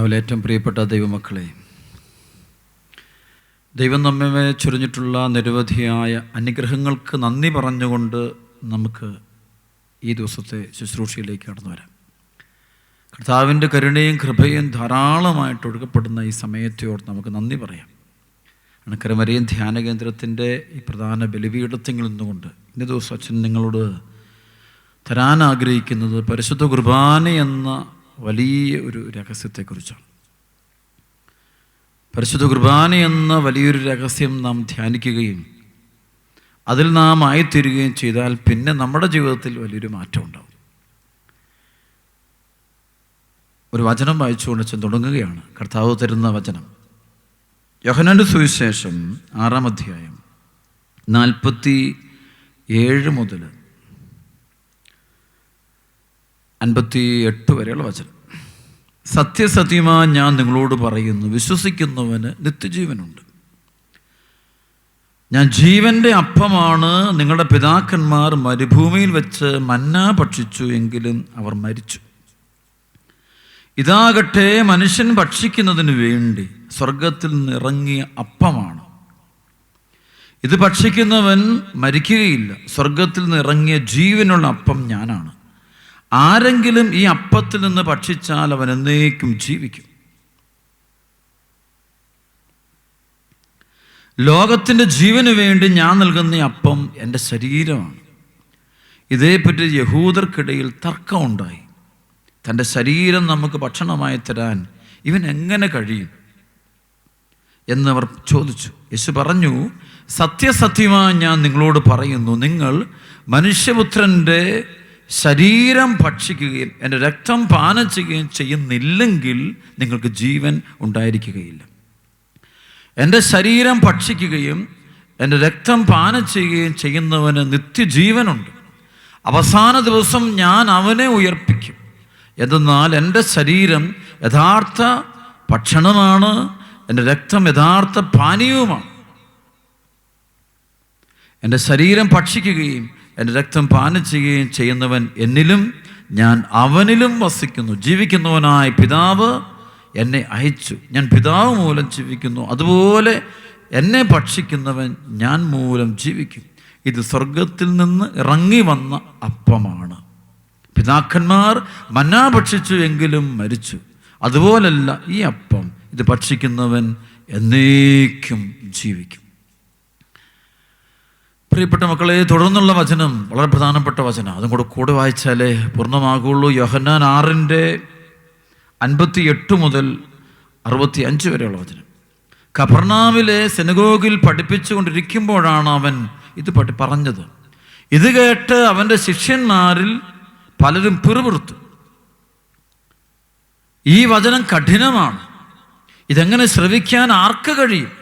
കർത്താവിൽ ഏറ്റവും പ്രിയപ്പെട്ട ദൈവമക്കളെ ദൈവം നമ്മെ ചൊരിഞ്ഞിട്ടുള്ള നിരവധിയായ അനുഗ്രഹങ്ങൾക്ക് നന്ദി പറഞ്ഞുകൊണ്ട് നമുക്ക് ഈ ദിവസത്തെ ശുശ്രൂഷയിലേക്ക് കടന്നു വരാം. കർത്താവിന്റെ കരുണയും കൃപയും ധാരാളമായിട്ട് ഒഴുകപ്പെടുന്ന ഈ സമയത്തോട് നമുക്ക് നന്ദി പറയാം. അണക്കരമരയും ധ്യാന കേന്ദ്രത്തിന്റെ ഈ പ്രധാന ബലിപീഠത്തിൽ നിന്നുകൊണ്ട് ഇന്ന ദിവസം അച്ഛൻ നിങ്ങളോട് തരാൻ ആഗ്രഹിക്കുന്നത് പരിശുദ്ധ കുർബാന എന്ന വലിയ ഒരു രഹസ്യത്തെക്കുറിച്ചാണ്. പരിശുദ്ധ കുർബാന എന്ന വലിയൊരു രഹസ്യം നാം ധ്യാനിക്കുകയും അതിൽ നാം ആയിത്തീരുകയും ചെയ്താൽ പിന്നെ നമ്മുടെ ജീവിതത്തിൽ വലിയൊരു മാറ്റം ഉണ്ടാവും. ഒരു വചനം വായിച്ചുകൊണ്ട് ചെന്ന് തുടങ്ങുകയാണ്. കർത്താവ് തരുന്ന വചനം. യോഹനന്റെ സുവിശേഷം ആറാം അധ്യായം നാൽപ്പത്തി ഏഴ് മുതൽ അൻപത്തി എട്ട് വരെയുള്ള വചനം. സത്യസത്യമാ ഞാൻ നിങ്ങളോട് പറയുന്നു വിശ്വസിക്കുന്നവന് നിത്യജീവനുണ്ട്. ഞാൻ ജീവന്റെ അപ്പമാണ് നിങ്ങളുടെ പിതാക്കന്മാർ മരുഭൂമിയിൽ വെച്ച് മന്ന ഭക്ഷിച്ചു എങ്കിലും അവർ മരിച്ചു. ഇതാകട്ടെ മനുഷ്യൻ ഭക്ഷിക്കുന്നതിന് വേണ്ടി സ്വർഗത്തിൽ നിറങ്ങിയ അപ്പമാണ്. ഇത് ഭക്ഷിക്കുന്നവൻ മരിക്കുകയില്ല സ്വർഗത്തിൽ നിന്ന് ഇറങ്ങിയ ജീവനുള്ള അപ്പം ഞാനാണ്. ആരെങ്കിലും ഈ അപ്പത്തിൽ നിന്ന് ഭക്ഷിച്ചാൽ അവൻ എന്നേക്കും ജീവിക്കും. ലോകത്തിന്റെ ജീവന് വേണ്ടി ഞാൻ നൽകുന്ന അപ്പം എന്റെ ശരീരമാണ്. ഇതേപ്പറ്റി യഹൂദർക്കിടയിൽ തർക്കമുണ്ടായി. തന്റെ ശരീരം നമുക്ക് ഭക്ഷണമായി തരാൻ ഇവൻ എങ്ങനെ കഴിയും? എന്നവർ ചോദിച്ചു. യേശു പറഞ്ഞു സത്യസത്യമായി ഞാൻ നിങ്ങളോട് പറയുന്നു നിങ്ങൾ മനുഷ്യപുത്രന്റെ ശരീരം ഭക്ഷിക്കുകയും എന്റെ രക്തം പാനം ചെയ്യുകയും ചെയ്യുന്നില്ലെങ്കിൽ നിങ്ങൾക്ക് ജീവൻ ഉണ്ടായിരിക്കുകയില്ല. എന്റെ ശരീരം ഭക്ഷിക്കുകയും എന്റെ രക്തം പാനം ചെയ്യുകയും ചെയ്യുന്നവന് നിത്യജീവനുണ്ട്. അവസാന ദിവസം ഞാൻ അവനെ ഉയർപ്പിക്കും. എന്തെന്നാൽ എന്റെ ശരീരം യഥാർത്ഥ ഭക്ഷണമാണ്. എന്റെ രക്തം യഥാർത്ഥ പാനീയവുമാണ്. എന്റെ ശരീരം ഭക്ഷിക്കുകയും എന്റെ രക്തം പാനം ചെയ്യുകയും ചെയ്യുന്നവൻ എന്നിലും ഞാൻ അവനിലും വസിക്കുന്നു. ജീവിക്കുന്നവനായ പിതാവ് എന്നെ അയച്ചു. ഞാൻ പിതാവ് മൂലം ജീവിക്കുന്നു. അതുപോലെ എന്നെ ഭക്ഷിക്കുന്നവൻ ഞാൻ മൂലം ജീവിക്കും. ഇത് സ്വർഗത്തിൽ നിന്ന് ഇറങ്ങി വന്ന അപ്പമാണ്. പിതാക്കന്മാർ മന്നാ ഭക്ഷിച്ചു എങ്കിലും മരിച്ചു. അതുപോലല്ല ഈ അപ്പം. ഇത് ഭക്ഷിക്കുന്നവൻ എന്നേക്കും ജീവിക്കും. പ്രിയപ്പെട്ട മക്കളെ തുടർന്നുള്ള വചനം വളരെ പ്രധാനപ്പെട്ട വചനം. അതും കൂടെ കൂടെ വായിച്ചാലേ പൂർണമാകുള്ളൂ. യോഹന്നാൻ ആറിന്റെ അൻപത്തി എട്ട് മുതൽ അറുപത്തി അഞ്ച് വരെയുള്ള വചനം. കഫർണാമിലെ സെനഗോഗിൽ പഠിപ്പിച്ചുകൊണ്ടിരിക്കുമ്പോഴാണ് അവൻ ഇത് പഠി പറഞ്ഞത്. ഇത് കേട്ട് അവന്റെ ശിഷ്യന്മാരിൽ പലരും പിറുപിറുത്തു. ഈ വചനം കഠിനമാണ്. ഇതെങ്ങനെ ശ്രവിക്കാൻ ആർക്ക് കഴിയും?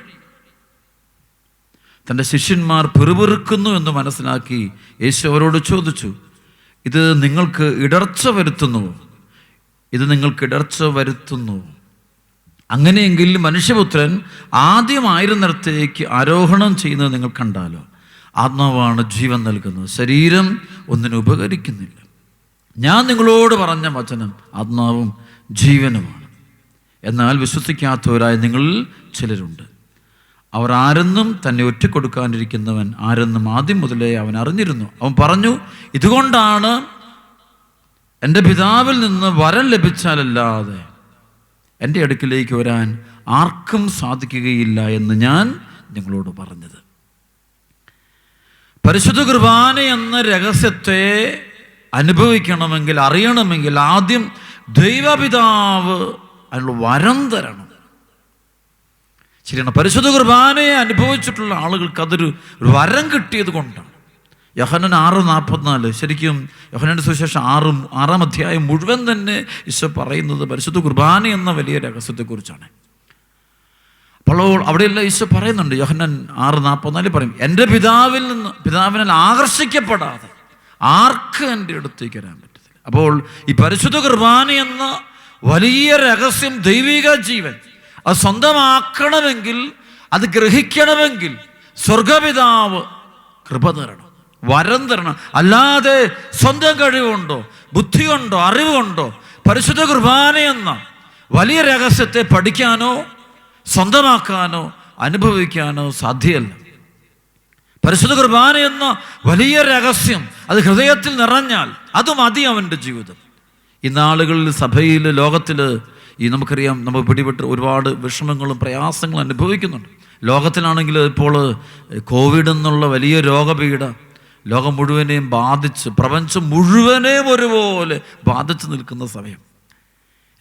തന്റെ ശിഷ്യന്മാർ പിറുപിറുക്കുന്നു എന്ന് മനസ്സിലാക്കി യേശു അവരോട് ചോദിച്ചു ഇത് നിങ്ങൾക്ക് ഇടർച്ച വരുത്തുന്നു. ഇത് നിങ്ങൾക്ക് ഇടർച്ച വരുത്തുന്നു. അങ്ങനെയെങ്കിൽ മനുഷ്യപുത്രൻ ആദ്യമായിരുന്നിടത്തേക്ക് ആരോഹണം ചെയ്യുന്നത് നിങ്ങൾ കണ്ടാലോ? ആത്മാവാണ് ജീവൻ നൽകുന്നത്. ശരീരം ഒന്നിനു ഉപകരിക്കുന്നില്ല. ഞാൻ നിങ്ങളോട് പറഞ്ഞ വചനം ആത്മാവും ജീവനുമാണ്. എന്നാൽ വിശ്വസിക്കാത്തവരായ നിങ്ങളിൽ ചിലരുണ്ട്. അവർ ആരെന്നും തന്നെ ഒറ്റക്കൊടുക്കാനിരിക്കുന്നവൻ ആരെന്നും ആദ്യം മുതലേ അവൻ അറിഞ്ഞിരുന്നു. അവൻ പറഞ്ഞു ഇതുകൊണ്ടാണ് എന്റെ പിതാവിൽ നിന്ന് വരം ലഭിച്ചാലല്ലാതെ എന്റെ അടുക്കിലേക്ക് വരാൻ ആർക്കും സാധിക്കുകയില്ല എന്ന് ഞാൻ നിങ്ങളോട് പറഞ്ഞത്. പരിശുദ്ധ കുർബാന എന്ന രഹസ്യത്തെ അനുഭവിക്കണമെങ്കിൽ അറിയണമെങ്കിൽ ആദ്യം ദൈവപിതാവ് അതിനുള്ള വരം തരണം. ശരിയാണ്. പരിശുദ്ധ കുർബാനയെ അനുഭവിച്ചിട്ടുള്ള ആളുകൾക്ക് അതൊരു ഒരു വരം കിട്ടിയത് കൊണ്ടാണ്. യഹനൻ ആറ് നാൽപ്പത്തിനാല് ശരിക്കും യഹനന്റെ സുവിശേഷം ആറും ആറാം അധ്യായം മുഴുവൻ തന്നെ ഈശോ പറയുന്നത് പരിശുദ്ധ കുർബാന എന്ന വലിയ രഹസ്യത്തെക്കുറിച്ചാണ്. അപ്പോൾ അവിടെയെല്ലാം ഈശോ പറയുന്നുണ്ട് യഹനൻ ആറ് നാൽപ്പത്തിനാല് പറയും എന്റെ പിതാവിൽ നിന്ന് പിതാവിനാൽ ആകർഷിക്കപ്പെടാതെ ആർക്ക് എന്റെ അടുത്തേക്ക് വരാൻ പറ്റത്തില്ല? അപ്പോൾ ഈ പരിശുദ്ധ കുർബാന എന്ന വലിയ രഹസ്യം ദൈവിക ജീവൻ അത് സ്വന്തമാക്കണമെങ്കിൽ അത് ഗ്രഹിക്കണമെങ്കിൽ സ്വർഗപിതാവ് കൃപ തരണം വരം തരണം. അല്ലാതെ സ്വന്തം കഴിവുണ്ടോ ബുദ്ധിയുണ്ടോ അറിവുണ്ടോ പരിശുദ്ധ കുർബാന എന്ന വലിയ രഹസ്യത്തെ പഠിക്കാനോ സ്വന്തമാക്കാനോ അനുഭവിക്കാനോ സാധ്യമല്ല പരിശുദ്ധ കുർബാന എന്ന വലിയ രഹസ്യം അത് ഹൃദയത്തിൽ നിറഞ്ഞാൽ അത് മതി അവന്റെ ജീവിതം. ഇന്നാളുകളിൽ സഭയിൽ ലോകത്തിൽ ഈ നമുക്കറിയാം നമ്മൾ പിടിപെട്ട് ഒരുപാട് വിഷമങ്ങളും പ്രയാസങ്ങളും അനുഭവിക്കുന്നുണ്ട്. ലോകത്തിലാണെങ്കിൽ ഇപ്പോൾ കോവിഡ് എന്നുള്ള വലിയ രോഗപീഠ ലോകം മുഴുവനെയും ബാധിച്ച് പ്രപഞ്ചം മുഴുവനെയും ഒരുപോലെ ബാധിച്ച് നിൽക്കുന്ന സമയം.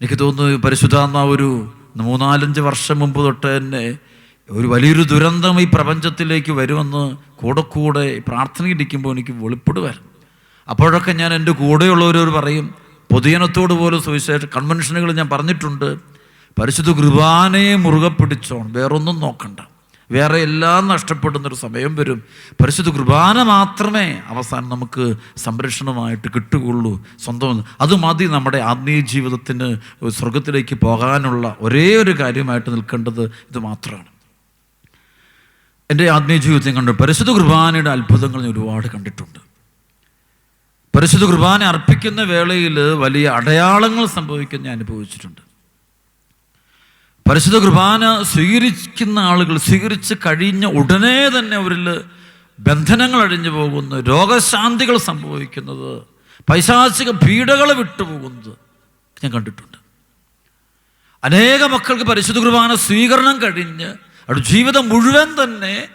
എനിക്ക് തോന്നുന്നു പരിശുദ്ധാത്മ ഒരു മൂന്നാലഞ്ച് വർഷം മുമ്പ് തൊട്ട് തന്നെ ഒരു വലിയൊരു ദുരന്തം ഈ പ്രപഞ്ചത്തിലേക്ക് വരുമെന്ന് കൂടെ കൂടെ പ്രാർത്ഥനയിരിക്കുമ്പോൾ എനിക്ക് വെളിപ്പെടുവായിരുന്നു. അപ്പോഴൊക്കെ ഞാൻ എന്റെ കൂടെയുള്ളവരോട് പറയും പൊതുജനത്തോട് പോലും സുവിശേഷ കൺവെൻഷനുകൾ ഞാൻ പറഞ്ഞിട്ടുണ്ട്. പരിശുദ്ധ കുർബാനയെ മുറുകെ പിടിച്ചോണം വേറൊന്നും നോക്കണ്ട. വേറെ എല്ലാം നഷ്ടപ്പെടുന്നൊരു സമയം വരും. പരിശുദ്ധ കുർബാന മാത്രമേ അവസാനം നമുക്ക് സംരക്ഷണമായിട്ട് കിട്ടുകയുള്ളൂ. സ്വന്തം അത് മതി നമ്മുടെ ആത്മീയ ജീവിതത്തിന് സ്വർഗത്തിലേക്ക് പോകാനുള്ള ഒരേ ഒരു കാര്യമായിട്ട് നിൽക്കേണ്ടത് ഇത് മാത്രമാണ്. എന്റെ ആത്മീയ ജീവിതത്തിൽ കണ്ടു. പരിശുദ്ധ കുർബാനയുടെ അത്ഭുതങ്ങൾ ഞാൻ ഒരുപാട് കണ്ടിട്ടുണ്ട്. പരിശുദ്ധ കുർബാന അർപ്പിക്കുന്ന വേളയിൽ വലിയ അടയാളങ്ങൾ സംഭവിക്കുന്ന ഞാൻ അനുഭവിച്ചിട്ടുണ്ട്. പരിശുദ്ധ കുർബാന സ്വീകരിക്കുന്ന ആളുകൾ സ്വീകരിച്ച് കഴിഞ്ഞ ഉടനെ തന്നെ അവരിൽ ബന്ധനങ്ങൾ അഴിഞ്ഞു പോകുന്നു. രോഗശാന്തികൾ സംഭവിക്കുന്നത്. പൈശാചിക പീഡകൾ വിട്ടുപോകുന്നത് ഞാൻ കണ്ടിട്ടുണ്ട്. അനേക മക്കൾക്ക് പരിശുദ്ധ കുർബാന സ്വീകരണം കഴിഞ്ഞ് അവരുടെ ജീവിതം മുഴുവൻ തന്നെ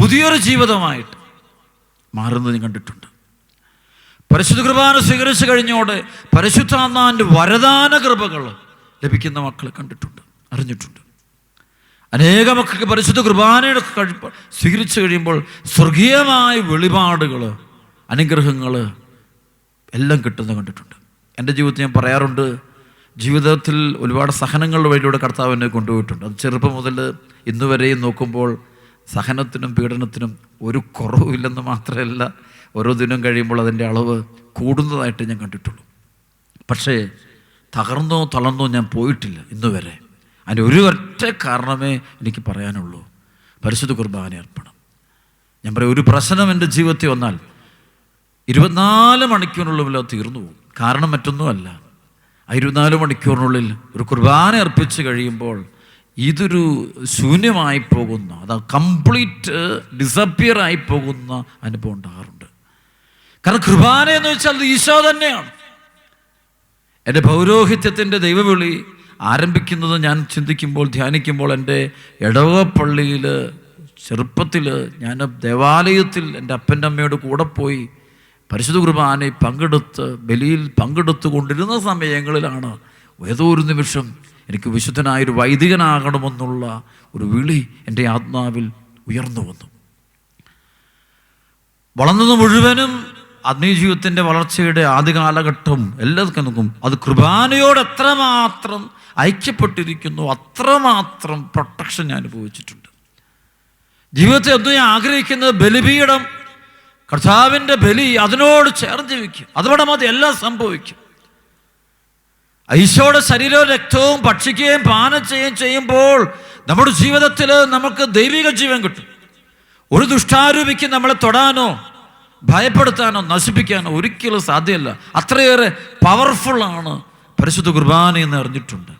പുതിയൊരു ജീവിതമായിട്ട് മാറുന്നത് ഞാൻ കണ്ടിട്ടുണ്ട്. പരിശുദ്ധ കൃപാന സ്വീകരിച്ചു കഴിഞ്ഞോട് പരിശുദ്ധാത്മാവിന്റെ വരദാന കൃപകൾ ലഭിക്കുന്ന മക്കൾ കണ്ടിട്ടുണ്ട് അറിഞ്ഞിട്ടുണ്ട്. അനേക മക്കൾക്ക് പരിശുദ്ധ കൃപാനയുടെ സ്വീകരിച്ചു കഴിയുമ്പോൾ സ്വർഗീയമായ വെളിപാടുകൾ അനുഗ്രഹങ്ങൾ എല്ലാം കിട്ടുന്നത് കണ്ടിട്ടുണ്ട്. എന്റെ ജീവിതത്തിൽ ഞാൻ പറയാറുണ്ട് ജീവിതത്തിൽ ഒരുപാട് സഹനങ്ങളുടെ വഴിയിലൂടെ കർത്താവ് എന്നെ കൊണ്ടുപോയിട്ടുണ്ട്. അത് ചെറുപ്പം മുതൽ ഇന്നുവരെയും നോക്കുമ്പോൾ സഹനത്തിനും പീഡനത്തിനും ഒരു കുറവുമില്ലെന്ന് മാത്രമല്ല ഓരോ ദിനം കഴിയുമ്പോൾ അതിന്റെ അളവ് കൂടുന്നതായിട്ട് ഞാൻ കണ്ടിട്ടുള്ളൂ. പക്ഷേ തകർന്നോ തളർന്നോ ഞാൻ പോയിട്ടില്ല ഇന്ന് വരെ. അതിന്റെ ഒരു ഒറ്റ കാരണമേ എനിക്ക് പറയാനുള്ളൂ. പരിശുദ്ധ കുർബാന അർപ്പണം. ഞാൻ പറയും ഒരു പ്രശ്നം എന്റെ ജീവിതത്തിൽ വന്നാൽ ഇരുപത്തിനാല് മണിക്കൂറിനുള്ളിൽ അത് തീർന്നു പോകും. കാരണം മറ്റൊന്നുമല്ല. ആ ഇരുപത്തിനാല് മണിക്കൂറിനുള്ളിൽ ഒരു കുർബാന അർപ്പിച്ച് കഴിയുമ്പോൾ ഇതൊരു ശൂന്യമായി പോകുന്ന അത് കംപ്ലീറ്റ് ഡിസപ്പിയർ ആയി പോകുന്ന അനുഭവം ഉണ്ടാകാറുണ്ട്. കാരണം കൃപാന എന്ന് വെച്ചാൽ ഈശോ തന്നെയാണ്. എന്റെ പൗരോഹിത്യത്തിന്റെ ദൈവവിളി ആരംഭിക്കുന്നത് ഞാൻ ചിന്തിക്കുമ്പോൾ ധ്യാനിക്കുമ്പോൾ എന്റെ ഇടവപ്പള്ളിയിൽ ചെറുപ്പത്തിൽ ഞാൻ ദേവാലയത്തിൽ എന്റെ അപ്പന്റെ അമ്മയോട് കൂടെ പോയി പരിശുദ്ധ കുർബാനയിൽ പങ്കെടുത്ത് ബലിയിൽ പങ്കെടുത്തു കൊണ്ടിരുന്ന സമയങ്ങളിലാണ് ഏതോ ഒരു നിമിഷം എനിക്ക് വിശുദ്ധനായൊരു വൈദികനാകണമെന്നുള്ള ഒരു വിളി എന്റെ ആത്മാവിൽ ഉയർന്നു വന്നു. വളർന്നത് മുഴുവനും ആത്മീയ ജീവിതത്തിന്റെ വളർച്ചയുടെ ആദ്യ കാലഘട്ടം എല്ലാവർക്കും നോക്കും അത് കുർബാനയോട് എത്രമാത്രം ഐക്യപ്പെട്ടിരിക്കുന്നു അത്രമാത്രം പ്രൊട്ടക്ഷൻ ഞാൻ അനുഭവിച്ചിട്ടുണ്ട്. ജീവിതത്തെ ഒന്നും ഞാൻ ആഗ്രഹിക്കുന്നത് ബലിപീഠം കർത്താവിന്റെ ബലി അതിനോട് ചേർന്ന് ജീവിക്കും അതോടെ മതി എല്ലാം സംഭവിക്കും. ഈശോയുടെ ശരീരവും രക്തവും ഭക്ഷിക്കുകയും പാനം ചെയ്യുകയും ചെയ്യുമ്പോൾ നമ്മുടെ ജീവിതത്തിൽ നമുക്ക് ദൈവിക ജീവൻ കിട്ടും. ഒരു ദുഷ്ടാരൂപിക്ക് നമ്മളെ തൊടാനോ ഭയപ്പെടുത്താനോ നശിപ്പിക്കാനോ ഒരിക്കലും സാധ്യമല്ല. അത്രയേറെ പവർഫുള്ളാണ് പരിശുദ്ധ കുർബാന എന്ന് അറിഞ്ഞിട്ടുണ്ട്.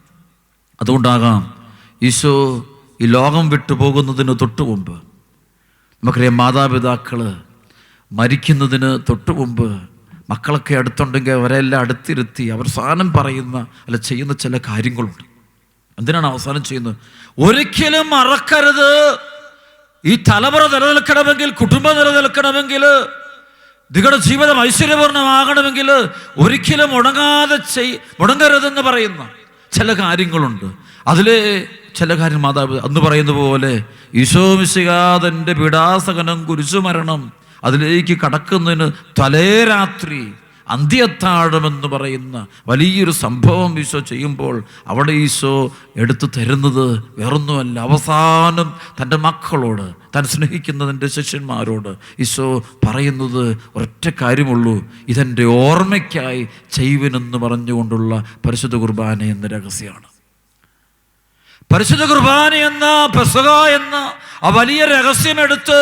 അതുകൊണ്ടാകാം ഈശോ ഈ ലോകം വിട്ടു പോകുന്നതിന് തൊട്ടു മുമ്പ് നമുക്കറിയാം മാതാപിതാക്കൾ മരിക്കുന്നതിന് തൊട്ടു മുമ്പ് മക്കളൊക്കെ അടുത്തുണ്ടെങ്കിൽ അവരെല്ലാം അടുത്തിരുത്തി അവസാനം പറയുന്ന അല്ല ചെയ്യുന്ന ചില കാര്യങ്ങളുണ്ട്. എന്തിനാണ് അവസാനം ചെയ്യുന്നത്? ഒരിക്കലും മറക്കരുത്. ഈ തലമുറ നിലനിൽക്കണമെങ്കിൽ കുടുംബം നിലനിൽക്കണമെങ്കിൽ നിങ്ങളുടെ ജീവിതം ഐശ്വര്യപൂർണമാകണമെങ്കിൽ ഒരിക്കലും മുടങ്ങാതെ ചെയ് മുടങ്ങരുതെന്ന് പറയുന്ന ചില കാര്യങ്ങളുണ്ട്. അതിലെ ചില കാര്യം മാതാവ് അന്ന് പറയുന്ന പോലെ ഈശോമിശികാതന്റെ പീഡാസകനം കുരിശുമരണം അതിലേക്ക് കടക്കുന്നതിന് തലേ രാത്രി അന്ത്യത്താഴമെന്ന് പറയുന്ന വലിയൊരു സംഭവം ഈശോ ചെയ്യുമ്പോൾ അവിടെ ഈശോ എടുത്തു തരുന്നത് വേറൊന്നുമല്ല. അവസാനം തന്റെ മക്കളോട് താൻ സ്നേഹിക്കുന്നതിന്റെ ശിഷ്യന്മാരോട് ഈശോ പറയുന്നത് ഒരൊറ്റ കാര്യമുള്ളൂ. ഇതെന്റെ ഓർമ്മയ്ക്കായി ചെയ്യുവിനെന്ന് പറഞ്ഞുകൊണ്ടുള്ള പരിശുദ്ധ കുർബാന എന്ന രഹസ്യമാണ്. പരിശുദ്ധ കുർബാന എന്ന പെസക എന്ന ആ വലിയ രഹസ്യമെടുത്ത്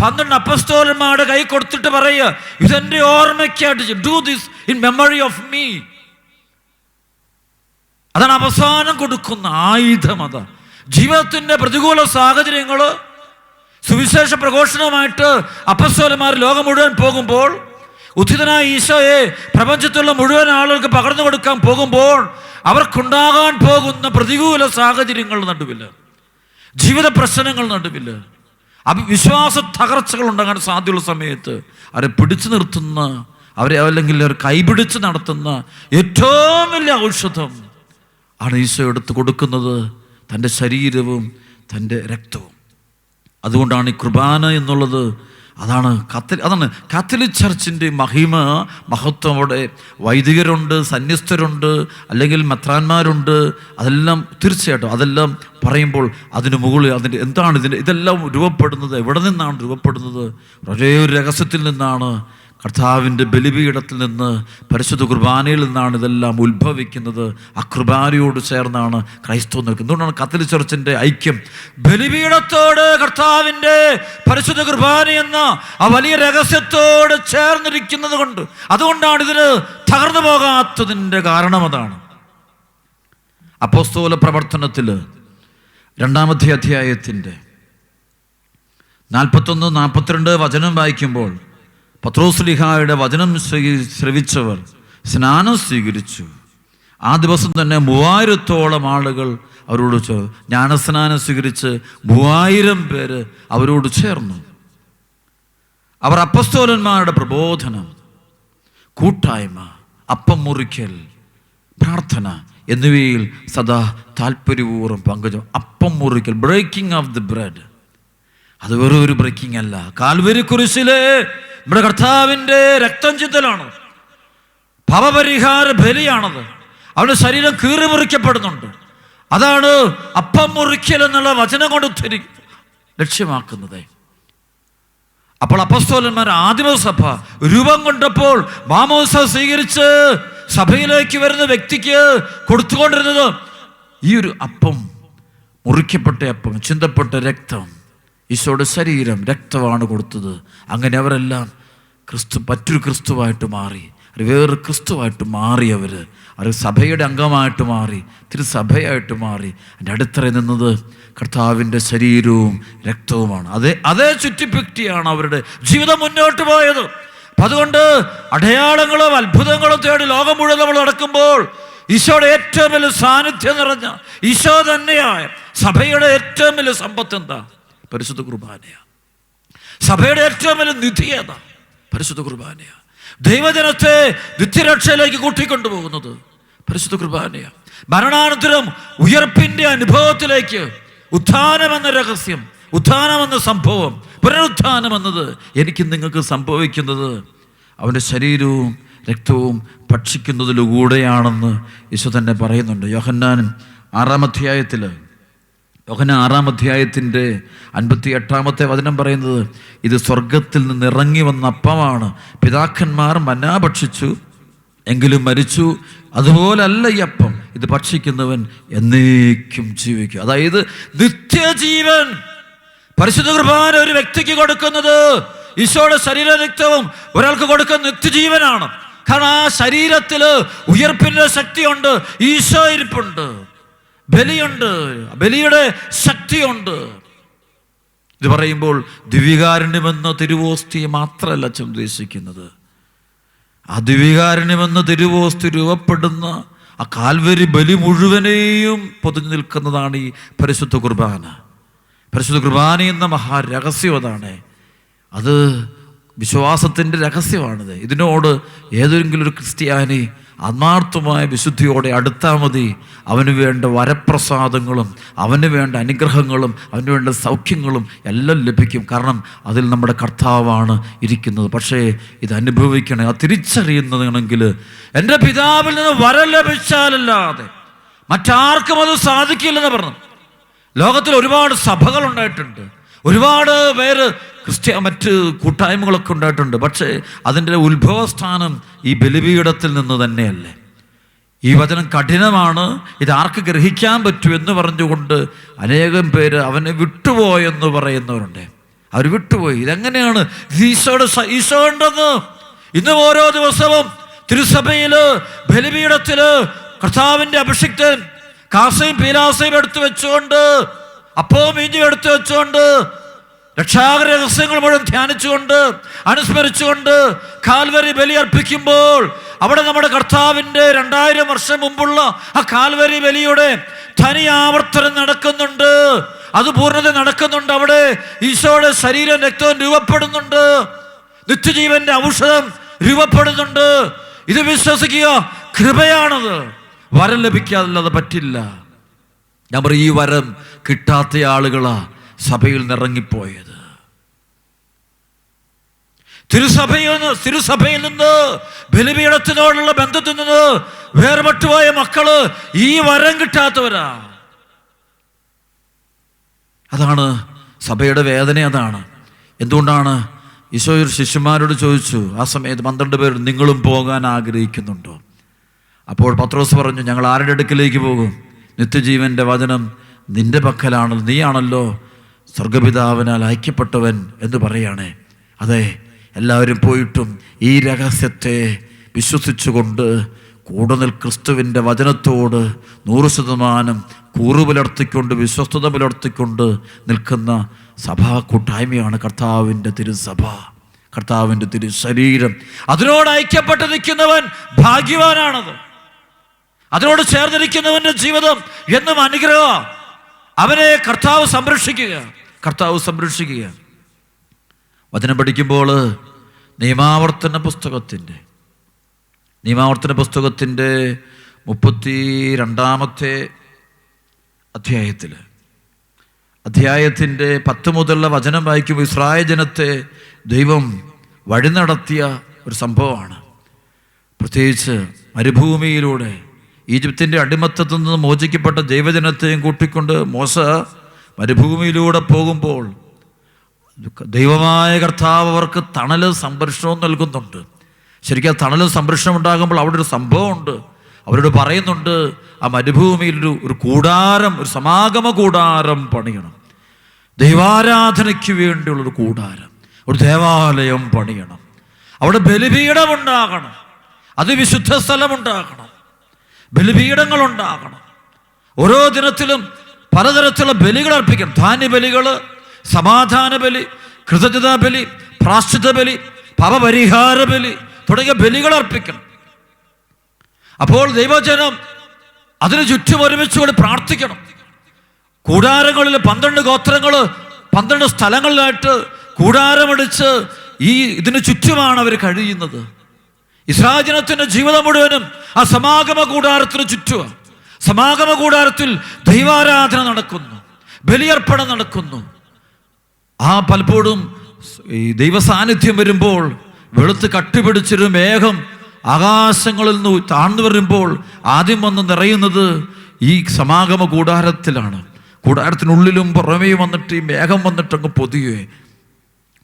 പന്ത്രണ്ട് അപ്പസ്തോലന്മാരുടെ കൈ കൊടുത്തിട്ട് പറയുക ഇതെന്റെ ഓർമ്മയ്ക്കായിട്ട് do this in memory of me അതാണ് അവസാനം കൊടുക്കുന്ന ആയുധം അത്. ജീവിതത്തിന്റെ പ്രതികൂല സാഹചര്യങ്ങൾ സുവിശേഷ പ്രഘോഷണവുമായിട്ട് അപ്പസ്തോലന്മാർ ലോകം മുഴുവൻ പോകുമ്പോൾ ഉദ്ധിതനായ ഈശോയെ പ്രപഞ്ചത്തുള്ള മുഴുവൻ ആളുകൾക്ക് പകർന്നു കൊടുക്കാൻ പോകുമ്പോൾ അവർക്കുണ്ടാകാൻ പോകുന്ന പ്രതികൂല സാഹചര്യങ്ങൾ നടുവിൽ ജീവിത പ്രശ്നങ്ങൾ നടുവിൽ അഭി വിശ്വാസ തകർച്ചകൾ ഉണ്ടാകാൻ സാധ്യതയുള്ള സമയത്ത് അവരെ പിടിച്ചു നിർത്തുന്ന അവരെ അല്ലെങ്കിൽ അവർ കൈപിടിച്ച് നടത്തുന്ന ഏറ്റവും വലിയ ഔഷധം ആണ് ഈശോ എടുത്ത് കൊടുക്കുന്നത് തന്റെ ശരീരവും തന്റെ രക്തവും. അതുകൊണ്ടാണ് ഈ കുർബാന എന്നുള്ളത് അതാണ് കത്തലി അതാണ് കാത്തലിക് ചർച്ചിന്റെ മഹിമ. മഹത്വം അവിടെ വൈദികരുണ്ട് സന്യസ്തരുണ്ട് അല്ലെങ്കിൽ മെത്രാന്മാരുണ്ട്. അതെല്ലാം തീർച്ചയായിട്ടും അതെല്ലാം പറയുമ്പോൾ അതിന് മുകളിൽ അതിന്റെ എന്താണ് ഇതിന്റെ ഇതെല്ലാം രൂപപ്പെടുന്നത് എവിടെ നിന്നാണ് രൂപപ്പെടുന്നത്? ഒരേ ഒരു രഹസ്യത്തിൽ നിന്നാണ്. കർത്താവിന്റെ ബലിപീഠത്തിൽ നിന്ന് പരിശുദ്ധ കുർബാനയിൽ നിന്നാണ് ഇതെല്ലാം ഉത്ഭവിക്കുന്നത്. ആ കുർബാനയോട് ചേർന്നാണ് ക്രൈസ്തവം നിൽക്കുന്നത്. എന്തുകൊണ്ടാണ് കത്തലിക് ചർച്ചിന്റെ ഐക്യം? ബലിപീഠത്തോട് കർത്താവിന്റെ പരിശുദ്ധ കുർബാന എന്ന ആ വലിയ രഹസ്യത്തോട് ചേർന്നിരിക്കുന്നത് കൊണ്ട് അതുകൊണ്ടാണ് ഇതിന് തകർന്നു പോകാത്തതിന്റെ കാരണം അതാണ്. അപ്പോസ്തോല പ്രവർത്തനത്തിൽ രണ്ടാമത്തെ അധ്യായത്തിന്റെ നാൽപ്പത്തൊന്ന് നാൽപ്പത്തിരണ്ട് വചനം വായിക്കുമ്പോൾ പത്രോസ്ലിഹായുടെ വചനം ശ്രവിച്ചവർ സ്നാനം സ്വീകരിച്ചു. ആ ദിവസം തന്നെ മൂവായിരത്തോളം ആളുകൾ അവരോട് ചേർന്നു ജ്ഞാനസ്നാനം സ്വീകരിച്ച് മൂവായിരം പേര് അവരോട് ചേർന്നു. അവർ അപ്പസ്തോലന്മാരുടെ പ്രബോധനം കൂട്ടായ്മ അപ്പം മുറിക്കൽ പ്രാർത്ഥന എന്നിവയിൽ സദാ താല്പര്യപൂർവം പങ്കുചു അപ്പം മുറിക്കൽ ബ്രേക്കിംഗ് ഓഫ് ദി ബ്രെഡ് അത് വെറും ഒരു ബ്രേക്കിംഗ് അല്ല. കാൽവരി കുരിശിലെ നമ്മുടെ കർത്താവിന്റെ രക്തം ചിന്തലാണ് ഭവപരിഹാര ബലിയാണത്. അവരുടെ ശരീരം കീറി മുറിക്കപ്പെടുന്നുണ്ട് അതാണ് അപ്പം മുറിക്കൽ എന്നുള്ള വചനം കൊണ്ട് ഉദ്ധരി ലക്ഷ്യമാക്കുന്നത്. അപ്പോൾ അപ്പസ്തോലന്മാർ ആദിമസഭ രൂപം കൊണ്ടപ്പോൾ മാമോസ സ്വീകരിച്ച് സഭയിലേക്ക് വരുന്ന വ്യക്തിക്ക് കൊടുത്തുകൊണ്ടിരുന്നത് ഈ ഒരു അപ്പം മുറിക്കപ്പെട്ട അപ്പം ചിന്തപ്പെട്ട രക്തം. ഈശോയുടെ ശരീരം രക്തമാണ് കൊടുത്തത്. അങ്ങനെ അവരെല്ലാം ക്രിസ്തു മറ്റൊരു ക്രിസ്തുവായിട്ട് മാറി. അവർ വേറൊരു ക്രിസ്തുവായിട്ട് മാറി അവർ അവർ സഭയുടെ അംഗമായിട്ട് മാറി തിരുസഭയായിട്ട് മാറി. എന്റെ അടുത്തറ നിന്നത് കർത്താവിന്റെ ശരീരവും രക്തവുമാണ്. അതേ അതേ ചുറ്റിപ്പറ്റിയാണ് അവരുടെ ജീവിതം മുന്നോട്ട് പോയത്. അപ്പം അതുകൊണ്ട് അടയാളങ്ങളും അത്ഭുതങ്ങളും തേടി ലോകം മുഴുവൻ നമ്മൾ നടക്കുമ്പോൾ ഈശോയുടെ ഏറ്റവും വലിയ സാന്നിധ്യം നിറഞ്ഞ ഈശോ തന്നെയായ സഭയുടെ ഏറ്റവും വലിയ സമ്പത്ത് എന്താ? പരിശുദ്ധ കുർബാനയാണ് സഭയുടെ ഏറ്റവും വലിയ നിധി ഏതാ? പരിശുദ്ധ കുർബാനയാണ് ദൈവജനത്തെ നിത്യരക്ഷയിലേക്ക് കൂട്ടിക്കൊണ്ടുപോകുന്നത് പരിശുദ്ധ കുർബാനയാണ് മരണാനന്തരം ഉയർപ്പിന്റെ അനുഭവത്തിലേക്ക് ഉത്ഥാനം എന്ന രഹസ്യം ഉത്ഥാനം എന്ന സംഭവം പുനരുത്ഥാനം എന്നത് എനിക്ക് നിങ്ങൾക്ക് സംഭവിക്കുന്നത് അവന്റെ ശരീരവും രക്തവും ഭക്ഷിക്കുന്നതിലൂടെയാണെന്ന് യേശു തന്നെ പറയുന്നുണ്ട്. യോഹന്നാൻ ആറാം അധ്യായത്തിൽ യോഹന ആറാം അധ്യായത്തിന്റെ അൻപത്തി എട്ടാമത്തെ വചനം പറയുന്നത് ഇത് സ്വർഗത്തിൽ നിന്ന് ഇറങ്ങി വന്ന അപ്പമാണ്. പിതാക്കന്മാർ മന്നാ ഭക്ഷിച്ചു എങ്കിലും മരിച്ചു. അതുപോലല്ല ഈ അപ്പം. ഇത് ഭക്ഷിക്കുന്നവൻ എന്നേക്കും ജീവിക്കും. അതായത് നിത്യജീവൻ. പരിശുദ്ധ കുർബാന ഒരു വ്യക്തിക്ക് കൊടുക്കുന്നത് ഈശോയുടെ ശരീര രക്തവും ഒരാൾക്ക് കൊടുക്കുന്ന നിത്യജീവനാണ്. കാരണം ആ ശരീരത്തിൽ ഉയർപ്പിന്റെ ശക്തിയുണ്ട് ഈശോ ഇരിപ്പുണ്ട്. ബലിയുണ്ട്. ബലിയുടെ ശക്തിയുണ്ട്. ഇത് പറയുമ്പോൾ ദിവികാരണ്യമെന്ന തിരുവോസ്തി മാത്രമല്ല അച്ഛൻ ആ ദിവികാരണ്യമെന്ന തിരുവോസ്തി രൂപപ്പെടുന്ന ആ കാൽവരി ബലി മുഴുവനെയും പൊതിഞ്ഞു നിൽക്കുന്നതാണ് ഈ പരിശുദ്ധ കുർബാന. പരിശുദ്ധ കുർബാന എന്ന മഹാരഹസ്യം അതാണ്. അത് വിശ്വാസത്തിന്റെ രഹസ്യമാണിത്. ഇതിനോട് ഏതെങ്കിലും ഒരു ക്രിസ്ത്യാനി ആത്മാർത്ഥമായ വിശുദ്ധിയോടെ അടുത്താൽ മതി. അവന് വേണ്ട വരപ്രസാദങ്ങളും അവന് വേണ്ട അനുഗ്രഹങ്ങളും അവന് വേണ്ട സൗഖ്യങ്ങളും എല്ലാം ലഭിക്കും. കാരണം അതിൽ നമ്മുടെ കർത്താവാണ് ഇരിക്കുന്നത്. പക്ഷേ ഇത് അനുഭവിക്കണേ അത് തിരിച്ചറിയുന്നതാണെങ്കിൽ എന്റെ പിതാവിൽ നിന്ന് വരം ലഭിച്ചാലല്ലാതെ മറ്റാർക്കും അത് സാധിക്കില്ലെന്ന് പറഞ്ഞു. ലോകത്തിൽ ഒരുപാട് സഭകളുണ്ടായിട്ടുണ്ട് ഒരുപാട് പേര് ക്രിസ്ത്യ മറ്റ് കൂട്ടായ്മകളൊക്കെ ഉണ്ടായിട്ടുണ്ട്. പക്ഷേ അതിന്റെ ഉത്ഭവസ്ഥാനം ഈ ബലിപീഠത്തിൽ നിന്ന് തന്നെയല്ലേ? ഈ വചനം കഠിനമാണ്. ഇത് ആർക്ക് ഗ്രഹിക്കാൻ പറ്റൂ എന്ന് പറഞ്ഞുകൊണ്ട് അനേകം പേര് അവനെ വിട്ടുപോയെന്ന് പറയുന്നവരുണ്ട്. അവർ വിട്ടുപോയി. ഇതെങ്ങനെയാണ്? ഇത് ഈശോയുടെ ഈശോ ഉണ്ടെന്ന്. ഇന്ന് ഓരോ ദിവസവും തിരുസഭയിൽ ബലിപീഠത്തിൽ കർത്താവിന്റെ അഭിഷിക്തൻ കാസയും പീലാസയും എടുത്തു വെച്ചുകൊണ്ട് അപ്പവും ഇഞ്ചും എടുത്തു വെച്ചുകൊണ്ട് രക്ഷാകര രഹസ്യങ്ങൾ മുഴുവൻ ധ്യാനിച്ചുകൊണ്ട് അനുസ്മരിച്ചുകൊണ്ട് കാൽവരി ബലിയർപ്പിക്കുമ്പോൾ അവിടെ നമ്മുടെ കർത്താവിന്റെ രണ്ടായിരം വർഷം മുമ്പുള്ള ആ കാൽവരി ബലിയുടെ ധനി ആവർത്തനം നടക്കുന്നുണ്ട്. അത് പൂർണത നടക്കുന്നുണ്ട്. അവിടെ ഈശോയുടെ ശരീരം രക്തവും രൂപപ്പെടുന്നുണ്ട്. നിത്യജീവന്റെ ഔഷധം രൂപപ്പെടുന്നുണ്ട്. ഇത് വിശ്വസിക്കുക കൃപയാണത്. വരം ലഭിക്കാതെ പറ്റില്ല. ഞാൻ ഈ വരം കിട്ടാത്ത ആളുകളാ സഭയിൽ നിറങ്ങിപ്പോയത്. തിരുസഭയിൽ നിന്ന് തിരുസഭയിൽ നിന്ന് ബലിപീഠത്തിനോടുള്ള ബന്ധത്തിൽ നിന്ന് വേർപെട്ടുപോയ മക്കൾ ഈ വരം കിട്ടാത്തവരാ. അതാണ് സഭയുടെ വേദന അതാണ്. എന്തുകൊണ്ടാണ്? ഈശോ ഒരു ശിഷ്യന്മാരോട് ചോദിച്ചു ആ സമയത്ത് പന്ത്രണ്ട് പേർ നിങ്ങളും പോകാൻ ആഗ്രഹിക്കുന്നുണ്ടോ? അപ്പോൾ പത്രോസ് പറഞ്ഞു ഞങ്ങൾ ആരുടെ അടുക്കിലേക്ക് പോകും? നിത്യജീവന്റെ വചനം നിന്റെ പക്കലാണല്ലോ നീയാണല്ലോ സ്വർഗപിതാവിനാൽ ഐക്യപ്പെട്ടവൻ എന്ന് പറയുകയാണേ അതെ എല്ലാവരും പോയിട്ടും ഈ രഹസ്യത്തെ വിശ്വസിച്ചുകൊണ്ട് കൂടുതൽ ക്രിസ്തുവിന്റെ വചനത്തോട് നൂറ് ശതമാനം കൂറു പുലർത്തിക്കൊണ്ട് വിശ്വസ്തത പുലർത്തിക്കൊണ്ട് നിൽക്കുന്ന സഭാ കൂട്ടായ്മയാണ് കർത്താവിന്റെ തിരുസഭ. കർത്താവിന്റെ തിരു ശരീരം അതിനോട് ഐക്യപ്പെട്ട് നിൽക്കുന്നവൻ ഭാഗ്യവാനാണത്. അതിനോട് ചേർന്നിരിക്കുന്നവന്റെ ജീവിതം എന്നും അനുഗ്രഹം അവനെ കർത്താവ് സംരക്ഷിക്കുക. കർത്താവ് സംരക്ഷിക്കുക. വചനം പഠിക്കുമ്പോൾ നിയമാവർത്തന പുസ്തകത്തിന്റെ നിയമാവർത്തന പുസ്തകത്തിന്റെ മുപ്പത്തി രണ്ടാമത്തെ അധ്യായത്തിൽ അധ്യായത്തിന്റെ പത്ത് മുതലുള്ള വചനം വായിക്കുമ്പോൾ ഇസ്രായ ജനത്തെ ദൈവം വഴി നടത്തിയ ഒരു സംഭവമാണ്. പ്രത്യേകിച്ച് മരുഭൂമിയിലൂടെ ഈജിപ്തിന്റെ അടിമത്തത്തിൽ നിന്ന് മോചിക്കപ്പെട്ട ദൈവജനത്തെയും കൂട്ടിക്കൊണ്ട് മോശ മരുഭൂമിയിലൂടെ പോകുമ്പോൾ ദൈവമായ കർത്താവ് അവർക്ക് തണലും സംരക്ഷണവും നൽകുന്നുണ്ട്. ശരിക്കും ആ തണലും സംരക്ഷണം ഉണ്ടാകുമ്പോൾ അവിടെ ഒരു സംഭവമുണ്ട്. അവരോട് പറയുന്നുണ്ട് ആ മരുഭൂമിയിൽ ഒരു ഒരു കൂടാരം ഒരു സമാഗമ കൂടാരം പണിയണം. ദൈവാരാധനയ്ക്ക് വേണ്ടിയുള്ളൊരു കൂടാരം ഒരു ദേവാലയം പണിയണം. അവിടെ ബലിപീഠം ഉണ്ടാകണം അത് വിശുദ്ധ സ്ഥലമുണ്ടാകണം. ബലിപീഠങ്ങൾ ഉണ്ടാകണം ഓരോ ദിനത്തിലും പലതരത്തിലുള്ള ബലികൾ അർപ്പിക്കണം. ധാന്യബലികൾ സമാധാന ബലി കൃതജ്ഞതാ ബലി പ്രാശ്ചിത ബലി പാപപരിഹാര ബലി തുടങ്ങിയ ബലികൾ അർപ്പിക്കണം. അപ്പോൾ ദൈവജനം അതിന് ചുറ്റും ഒരുമിച്ചുകൂടി പ്രാർത്ഥിക്കണം. കൂടാരങ്ങളിൽ പന്ത്രണ്ട് ഗോത്രങ്ങൾ പന്ത്രണ്ട് സ്ഥലങ്ങളിലായിട്ട് കൂടാരമടിച്ച് ഈ ഇതിന് ചുറ്റുമാണ് അവർ കഴിയുന്നത്. ഇസ്രാജനത്തിന്റെ ജീവിതം മുഴുവനും ആ സമാഗമ കൂടാരത്തിന് ചുറ്റുമാണ് സമാഗമ കൂടാരത്തിൽ ദൈവാരാധന നടക്കുന്നു. ബലിയർപ്പണം നടക്കുന്നു. ആ പലപ്പോഴും ഈ ദൈവ സാന്നിധ്യം വരുമ്പോൾ വെളുത്ത് കട്ടിപിടിച്ചൊരു മേഘം ആകാശങ്ങളിൽ നിന്ന് താഴ്ന്നു വരുമ്പോൾ ആദ്യം വന്ന് നിറയുന്നത് ഈ സമാഗമ കൂടാരത്തിലാണ്. കൂടാരത്തിനുള്ളിലും പുറമേ വന്നിട്ട് ഈ മേഘം വന്നിട്ട് അങ്ങ് പൊതിയേ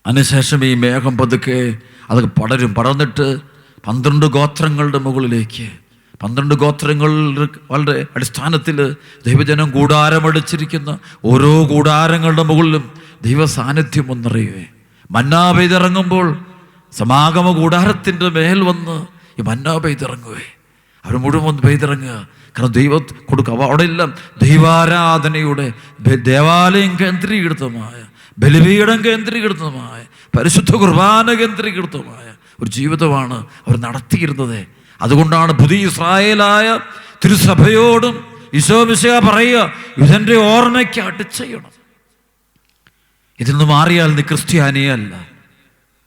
അതിനുശേഷം ഈ മേഘം പതുക്കെ അത് പടരും പടർന്നിട്ട് പന്ത്രണ്ട് ഗോത്രങ്ങളുടെ മുകളിലേക്ക് പന്ത്രണ്ട് ഗോത്രങ്ങളിൽ വളരെ അടിസ്ഥാനത്തിൽ ദൈവജനം കൂടാരമടിച്ചിരിക്കുന്ന ഓരോ കൂടാരങ്ങളുടെ മുകളിലും ദൈവ സാന്നിധ്യം ഒന്നറിയുവേ. മന്നാ പെയ്തിറങ്ങുമ്പോൾ സമാഗമ കൂടാരത്തിന്റെ മേൽ വന്ന് ഈ മന്നാ പെയ്തിറങ്ങുവേ. അവർ മുഴുവൻ വന്ന് പെയ്തിറങ്ങുക. കാരണം ദൈവ കൊടുക്കുക അവിടെ എല്ലാം ദൈവാരാധനയുടെ ദേവാലയം കേന്ദ്രീകൃതമായ ബലിപീഠം കേന്ദ്രീകൃതമായ പരിശുദ്ധ കുർബാന കേന്ദ്രീകൃതമായ ഒരു ജീവിതമാണ് അവർ നടത്തിയിരുന്നത്. അതുകൊണ്ടാണ് പുതിയ ഇസ്രായേലായ തിരുസഭയോടും ഈശോമിശ പറയുക ഇതെന്റെ ഓർമ്മയ്ക്ക് ചെയ്യണം ഇതിൽ നിന്ന് മാറിയാൽ നീ ക്രിസ്ത്യാനിയല്ല.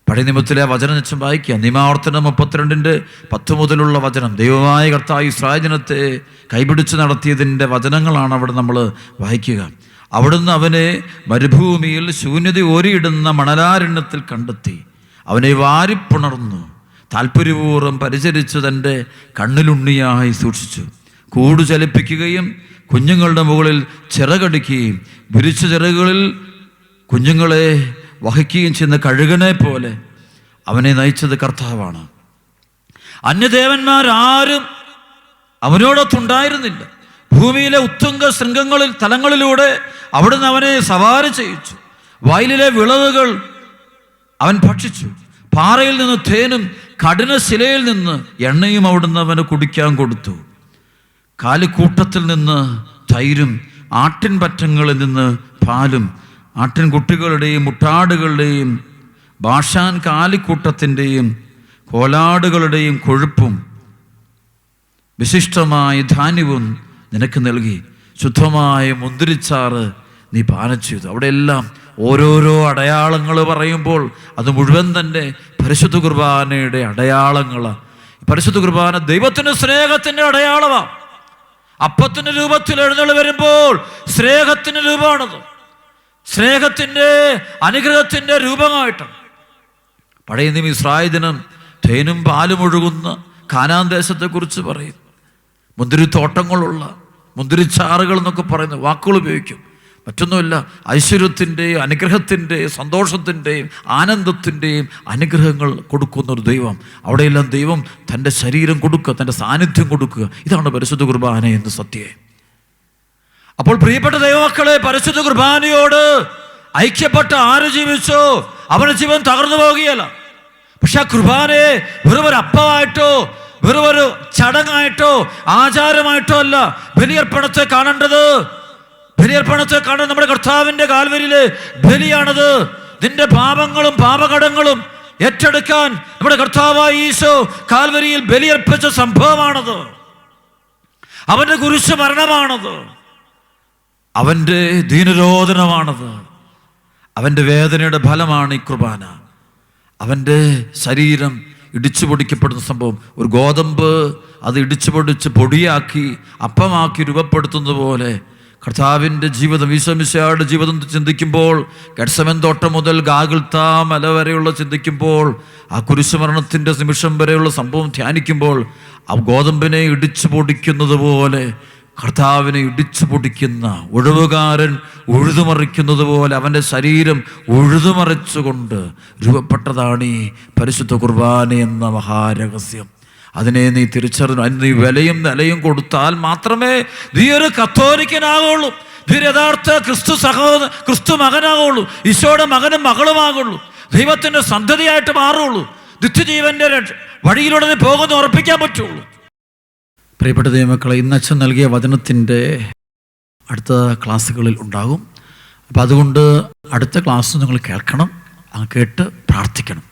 പഴയ നിയമത്തിലെ വചനം വെച്ചും വായിക്കുക. നിയമാവർത്തനം മുപ്പത്തിരണ്ടിന്റെ പത്ത് മുതലുള്ള വചനം. ദൈവമായ കർത്താവ് ഇസ്രായജനത്തെ കൈപിടിച്ച് നടത്തിയതിന്റെ വചനങ്ങളാണ് അവിടെ നമ്മൾ വായിക്കുക. അവിടുന്ന് അവനെ മരുഭൂമിയിൽ ശൂന്യത ഓരിയിടുന്ന മണലാരണ്യത്തിൽ കണ്ടെത്തി. അവനെ വാരിപ്പുണർന്നു. താല്പര്യപൂർവം പരിചരിച്ച് തന്റെ കണ്ണിലുണ്ണിയായി സൂക്ഷിച്ചു. കൂട് ചലിപ്പിക്കുകയും കുഞ്ഞുങ്ങളുടെ മുകളിൽ ചിറകടിക്കുകയും വിരിച്ച ചിറകുകളിൽ കുഞ്ഞുങ്ങളെ വഹിക്കുകയും ചെയ്യുന്ന കഴുകനെ പോലെ അവനെ നയിച്ചത് കർത്താവാണ്. അന്യദേവന്മാരാരും അവനോടൊത്തുണ്ടായിരുന്നില്ല. ഭൂമിയിലെ ഉത്തുംഗ ശൃംഗങ്ങളിൽ തലങ്ങളിലൂടെ അവിടുന്ന് അവനെ സവാരി ചെയ്യിച്ചു. വയലിലെ വിളവുകൾ അവൻ ഭക്ഷിച്ചു. പാറയിൽ നിന്ന് തേനും കഠിന ശിലയിൽ നിന്ന് എണ്ണയും അവിടുന്ന് അവന് കുടിക്കാൻ കൊടുത്തു. കാലിക്കൂട്ടത്തിൽ നിന്ന് തൈരും ആട്ടിൻ പറ്റങ്ങളിൽ നിന്ന് പാലും ആട്ടിൻ കുട്ടികളുടെയും മുട്ടാടുകളുടെയും ഭാഷാൻ കാലിക്കൂട്ടത്തിന്റെയും കോലാടുകളുടെയും കൊഴുപ്പും വിശിഷ്ടമായ ധാന്യവും നിനക്ക് നൽകി. ശുദ്ധമായ മുന്തിരിച്ചാറ് നീ പാനം ചെയ്തു അവിടെയെല്ലാം ഓരോരോ അടയാളങ്ങൾ പറയുമ്പോൾ അത് മുഴുവൻ തന്നെ പരിശുദ്ധ കുർബാനയുടെ അടയാളങ്ങൾ പരിശുദ്ധ കുർബാന ദൈവത്തിന്റെ സ്നേഹത്തിന്റെ അടയാളമാണ് അപ്പത്തിന്റെ രൂപത്തിൽ എഴുന്നള്ളി വരുമ്പോൾ സ്നേഹത്തിന്റെ രൂപമാണത്. സ്നേഹത്തിന്റെ അനുഗ്രഹത്തിന്റെ രൂപമായിട്ടാണ്. പഴയ നിയമ ഇസ്രായേൽ ദിനം തേനും പാലും ഒഴുകുന്ന കാനാൻ ദേശത്തെക്കുറിച്ച് പറയും മുന്തിരിത്തോട്ടങ്ങളുള്ള മുന്തിരിച്ചാറുകൾ എന്നൊക്കെ പറയുന്ന വാക്കുകൾ ഉപയോഗിക്കും. മറ്റൊന്നുമില്ല ഐശ്വര്യത്തിന്റെയും അനുഗ്രഹത്തിന്റെയും സന്തോഷത്തിന്റെയും ആനന്ദത്തിന്റെയും അനുഗ്രഹങ്ങൾ കൊടുക്കുന്ന ഒരു ദൈവം. അവിടെയെല്ലാം ദൈവം തന്റെ ശരീരം കൊടുക്കുക തന്റെ സാന്നിധ്യം കൊടുക്കുക. ഇതാണ് പരിശുദ്ധ കുർബാന എന്ന് സത്യേ. അപ്പോൾ പ്രിയപ്പെട്ട ദൈവമക്കളെ പരിശുദ്ധ കുർബാനയോട് ഐക്യപ്പെട്ട ആര് ജീവിച്ചോ? അവരുടെ ജീവൻ തകർന്നു പോവുകയല്ല. പക്ഷെ ആ കുർബാനയെ വെറും ഒരു അപ്പമായിട്ടോ വെറും ഒരു ചടങ്ങായിട്ടോ ആചാരമായിട്ടോ അല്ല ബലിയർപ്പണത്തെ കാണേണ്ടത്. ബലിയർപ്പണത്തെ കാണാൻ നമ്മുടെ കർത്താവിന്റെ കാൽവരിയിലെ ബലിയാണത്. നിന്റെ പാപങ്ങളും പാപകടങ്ങളും ഏറ്റെടുക്കാൻ നമ്മുടെ കർത്താവായ ഈശോ കാൽവരിയിൽ ബലിയർപ്പിച്ച സംഭവമാണത്. അവന്റെ കുരിശ് മരണമാണത്. അവന്റെ ദീനരോധനമാണത് അവന്റെ വേദനയുടെ ഫലമാണ് ഈ കുർബാന. അവന്റെ ശരീരം ഇടിച്ചു പൊടിക്കപ്പെടുന്ന സംഭവം. ഒരു ഗോതമ്പ് അത് ഇടിച്ചു പൊടിച്ച് പൊടിയാക്കി അപ്പമാക്കി രൂപപ്പെടുത്തുന്നത് പോലെ കർത്താവിന്റെ ജീവിതം ഈശ്വമിശയുടെ ജീവിതം ചിന്തിക്കുമ്പോൾ ഗഡ്സമൻ തോട്ടം മുതൽ ഗാഗിൾത്ത മല വരെയുള്ള ചിന്തിക്കുമ്പോൾ ആ കുരിശുമരണത്തിന്റെ നിമിഷം വരെയുള്ള സംഭവം ധ്യാനിക്കുമ്പോൾ ആ ഗോതമ്പിനെ ഇടിച്ചു പൊടിക്കുന്നത് പോലെ കർത്താവിനെ ഇടിച്ചു പൊടിക്കുന്ന ഒഴിവുകാരൻ ഉഴുതുമറിക്കുന്നത് പോലെ അവന്റെ ശരീരം ഉഴുതുമറിച്ചുകൊണ്ട് രൂപപ്പെട്ടതാണ് ഈ പരിശുദ്ധ കുർബാന എന്ന മഹാരഹസ്യം. അതിനെ നീ തിരിച്ചറിഞ്ഞു അതിന് നീ വിലയും നിലയും കൊടുത്താൽ മാത്രമേ നീ ഒരു കത്തോലിക്കനാകുള്ളൂ. നീ യഥാർത്ഥ ക്രിസ്തു സഹോദര ക്രിസ്തു മകനാകുള്ളൂ. ഈശോയുടെ മകനും മകളുമാകുള്ളൂ. ദൈവത്തിന്റെ സന്തതിയായിട്ട് മാറുള്ളൂ. നിത്യജീവന്റെ വഴിയിലൂടെ നീ പോകുന്ന ഉറപ്പിക്കാൻ പറ്റുള്ളൂ. പ്രിയപ്പെട്ട ദൈവമക്കളെ ഇന്ന് അച്ഛൻ നൽകിയ വചനത്തിന്റെ അടുത്ത ക്ലാസ്സുകളിൽ ഉണ്ടാകും. അപ്പം അതുകൊണ്ട് അടുത്ത ക്ലാസ് നിങ്ങൾ കേൾക്കണം കേട്ട് പ്രാർത്ഥിക്കണം.